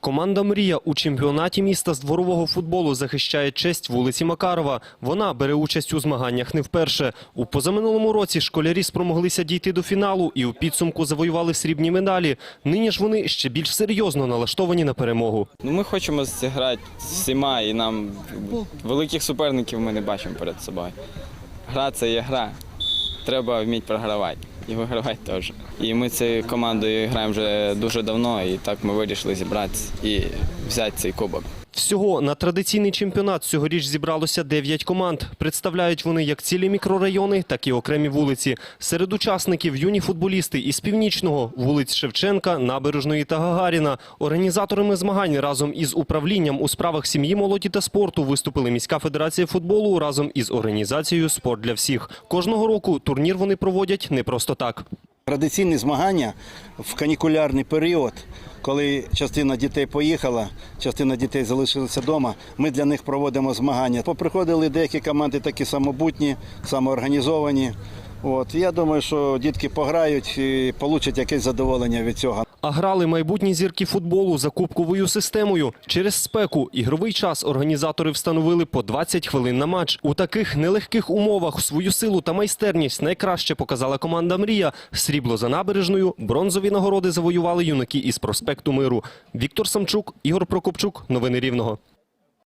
Команда Мрія у чемпіонаті міста з дворового футболу захищає честь вулиці Макарова. Вона бере участь у змаганнях не вперше. У позаминулому році школярі спромоглися дійти до фіналу і у підсумку завоювали срібні медалі. Нині ж вони ще більш серйозно налаштовані на перемогу. Ну, ми хочемо зіграти всіма, і нам великих суперників ми не бачимо перед собою. Гра це є гра. Треба вміти програвати і вигравати теж. І ми цією командою граємо вже дуже давно, і так ми вирішили зібратися і взяти цей кубок. Всього на традиційний чемпіонат цьогоріч зібралося 9 команд. Представляють вони як цілі мікрорайони, так і окремі вулиці. Серед учасників юні футболісти із північного вулиць Шевченка, Набережної та Гагаріна. Організаторами змагань разом із управлінням у справах сім'ї, молоді та спорту виступили міська федерація футболу разом із організацією Спорт для всіх. Кожного року турнір вони проводять не просто так. Традиційні змагання в канікулярний період, коли частина дітей поїхала, частина дітей залишилася вдома. Ми для них проводимо змагання. Поприходили деякі команди такі самобутні, самоорганізовані. От я думаю, що дітки пограють і получать якесь задоволення від цього. А грали майбутні зірки футболу за кубковою системою. Через спеку ігровий час організатори встановили по 20 хвилин на матч. У таких нелегких умовах свою силу та майстерність найкраще показала команда Мрія. Срібло за набережною, бронзові нагороди завоювали юнаки із проспекту Миру. Віктор Самчук, Ігор Прокопчук. Новини Рівного.